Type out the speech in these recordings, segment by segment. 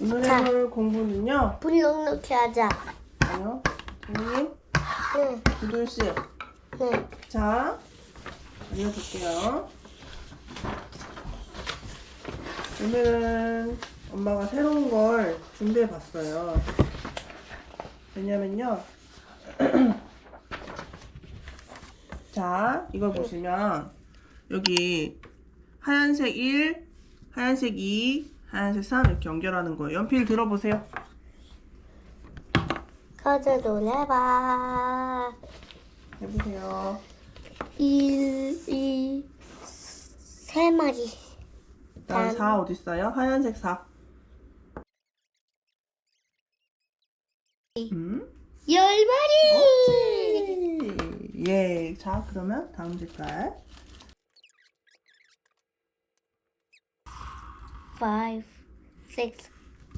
오늘 자. 공부는요. 불 넉넉히 하자. 아니요. 선생님, 네, 두둔 씨. 네. 자, 알려줄게요. 오늘은 엄마가 새로운 걸 준비해 봤어요. 왜냐면요. 자, 이걸 보시면 여기 하얀색 1, 하얀색 2, 하얀색 3 이렇게 연결하는 거예요. 연필 들어보세요. 가자 놀래봐. 해보세요. 1, 2, 세 마리. 그다음 짠. 4 어디 있어요? 하얀색 4. 음? 열 마리. 예. 자, 그러면 다음 색깔. Five, six,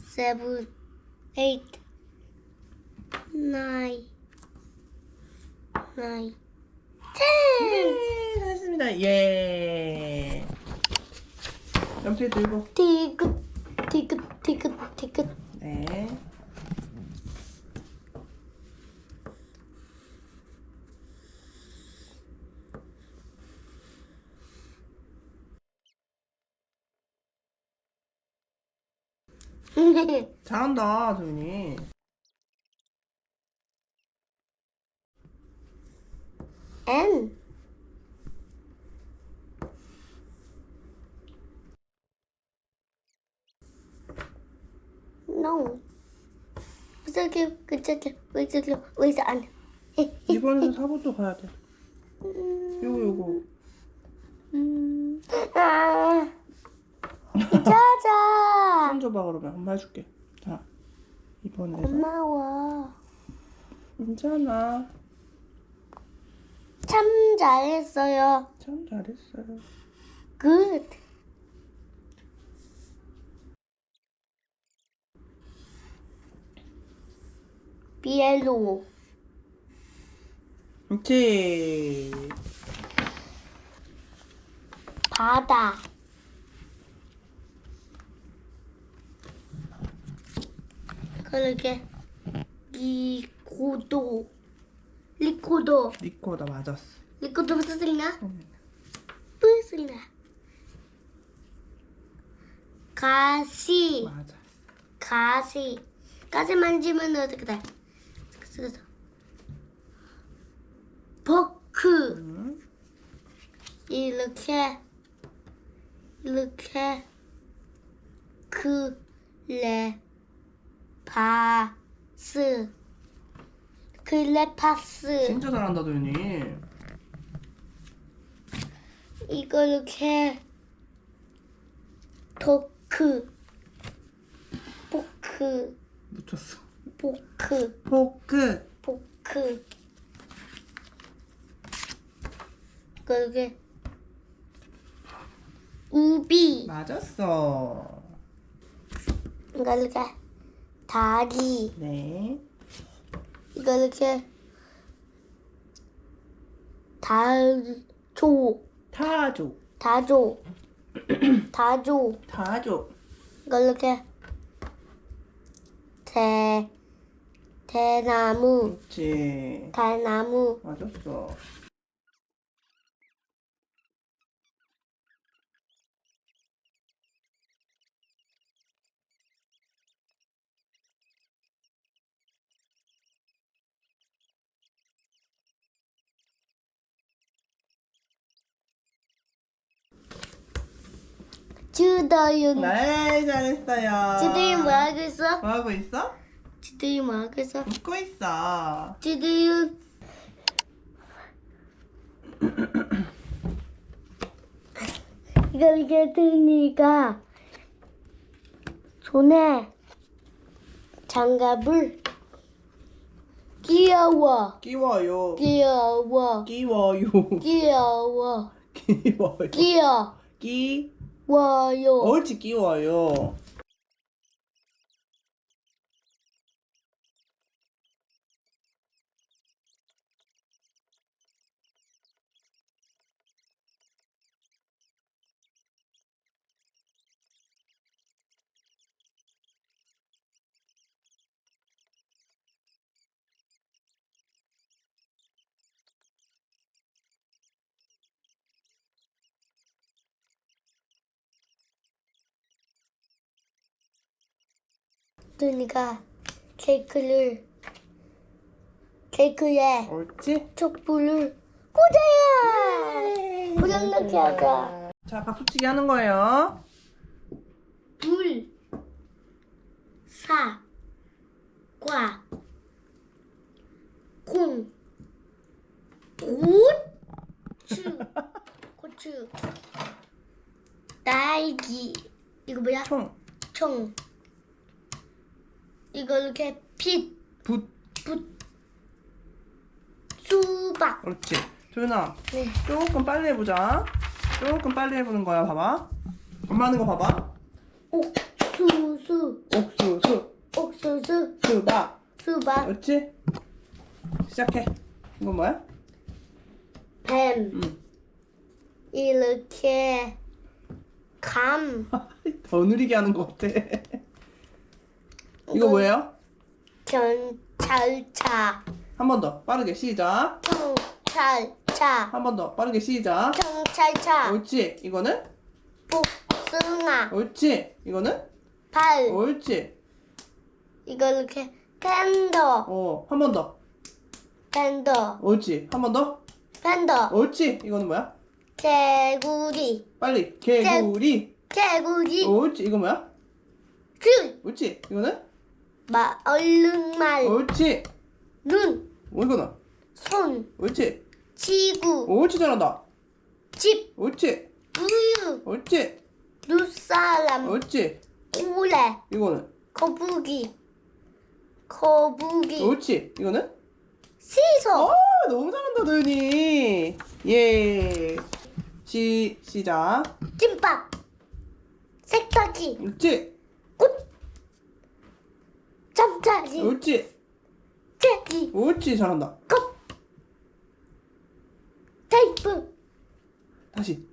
seven, eight, nine, nine, ten. 예, 잘했습니다. 예. 연필 들고. 티긋, 티긋, 티긋, 티긋. 네. 잘한다, 도윤이. N. No. 저기 그 저기 왜 저기 왜서 안? 이번에는 4부터 가야 돼. 요거, 요거. 음. 아. 짜자. 손 줘봐, 그러면. 엄마 해줄게. 자, 이번에. 고마워. 괜찮아. 참 잘했어요. 참 잘했어요. Good. 비엘로 그렇지. 바다 그러게 리코도 리코도 리코다 맞았어. 리코도 무슨 소리나? 음. 무슨 소리나? 가시 맞아. 가시 가시 만지면 어떻게 돼? 그래서 버크 응? 이렇게 이렇게 클레 파스 클레파스 진짜 잘한다, 도윤이. 이거 이렇게 토크 포크 묻혔어. 포크 포크. 포크 이거 이렇게 우비 맞았어. 이거 이렇게 다리 네. 이거 이렇게 다조 타조. 다조 다조 타조. 이거 이렇게 대 대나무 그렇지. 달나무 맞았어. 주더윤 네, 잘했어요. 주더윤 뭐 하고 있어? 뭐 하고 있어? 주더윤 뭐 하고 있어? 웃고 있어. 주더윤 이거 이게 드니까 손에 장갑을 귀여워 끼워요. 귀여워 끼워요. 귀여워 끼워요. 귀여 끼. 옳지, 끼워요. 눈이가 케이크를 케이크에 옳지? 촛불을 꽂아요. 불을 넣게 하자. 자, 박수치기 하는 거예요. 불, 사, 과, 콩, 고추, 고추, 딸기. 이거 뭐야? 총, 총. 이거 이렇게 빛, 붓. 붓, 수박. 옳지. 조연아, 네. 조금 빨리 해보자. 조금 빨리 해보는 거야, 봐봐. 엄마 하는 거 봐봐. 옥수수, 옥수 수, 옥수수, 수박. 수박, 옳지? 시작해. 이건 뭐야? 뱀. 응. 이렇게 감. 더 느리게 하는 것 같아. 이거 뭐예요? 경찰차. 한 번 더. 빠르게 시작. 경찰차. 한 번 더. 빠르게 시작. 경찰차. 옳지. 이거는? 복숭아. 옳지. 이거는? 발. 옳지. 이거 이렇게 팬더. 어, 한 번 더. 팬더. 옳지. 한 번 더. 팬더. 옳지. 이거는 뭐야? 개구리. 빨리. 개구리. 개구리. 옳지. 이거 뭐야? 귤. 옳지. 이거는? 마, 얼른 말. 옳지. 눈. 어, 이거는? 손. 옳지. 지구. 옳지. 잘한다. 집. 옳지. 우유. 옳지. 눈사람. 옳지. 오래. 이거는? 거북이. 거북이. 옳지. 이거는? 시소. 어, 너무 잘한다, 도윤이. 예. 시, 시작. 김밥. 색깔기. 옳지. 꽃. 잠자리. 옳지. 제기. 옳지. 잘한다. 컵. 테이프. 다시.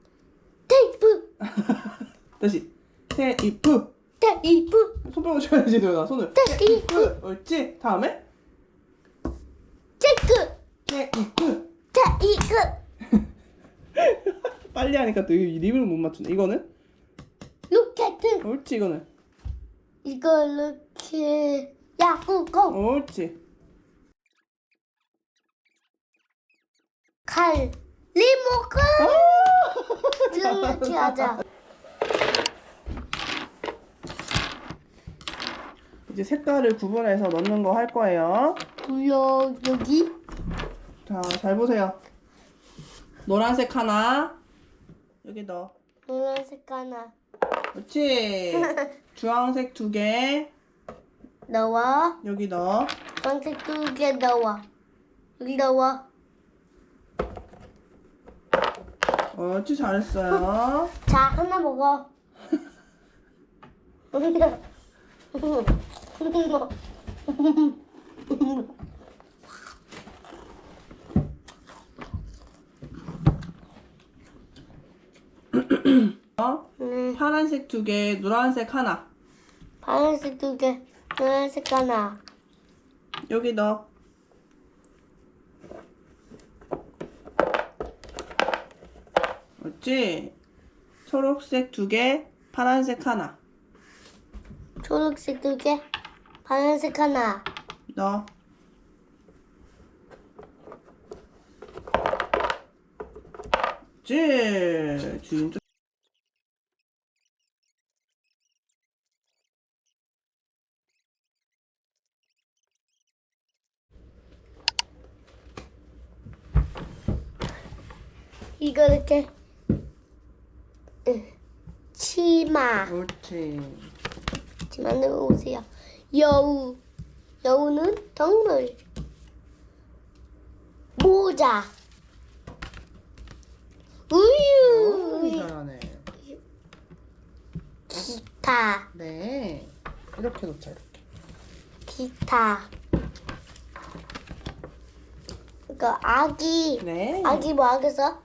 테이프. 다시. 테이프. 테이프. 손뼉을 쳐야지, 도윤아. 손을. 테이프. 옳지. 다음에. 체크. 테이프. 테이크. 빨리 하니까 또이 립을 못 맞추네. 이거는? 로켓. 옳지, 이거는. 이거 이렇게 야구공. 옳지. 칼. 리모컨. 아! 이렇게 하자. 이제 색깔을 구분해서 넣는 거 할 거예요. 불러 여기. 자, 잘 보세요. 노란색 하나. 여기 넣어. 노란색 하나. 그렇지. 주황색 두 개. 넣어. 여기 넣어. 주황색 두개 넣어. 여기 넣어. 옳지, 잘했어요. 자, 하나 먹어. 어? 네, 파란색 두 개, 노란색 하나. 파란색 두 개, 노란색 하나. 여기 넣어. 옳지. 초록색 두 개, 파란색 하나. 초록색 두 개, 파란색 하나. 넣어. 옳지. 진짜. 이거 이렇게 응, 치마. 옳지. 치마는 오세요. 여우. 여우는 동물. 모자. 오, 우유. 잘하네. 기타. 네. 이렇게 놓자, 이렇게. 기타. 이거 아기. 네. 아기 뭐 하겠어?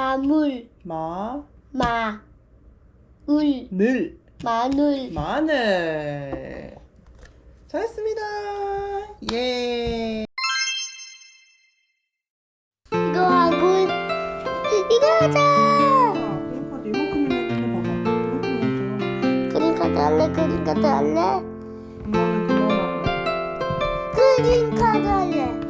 마물, 마, 마, 울, 늘. 마늘. 마늘. 잘했습니다. 예. 이거 하고 이거 하자. 그림 카드 이만큼이나 해봐. 이만큼이나 그림 카드 할래? 그림 카드 할래? 엄마는 그만하고. 그림 카드 할래.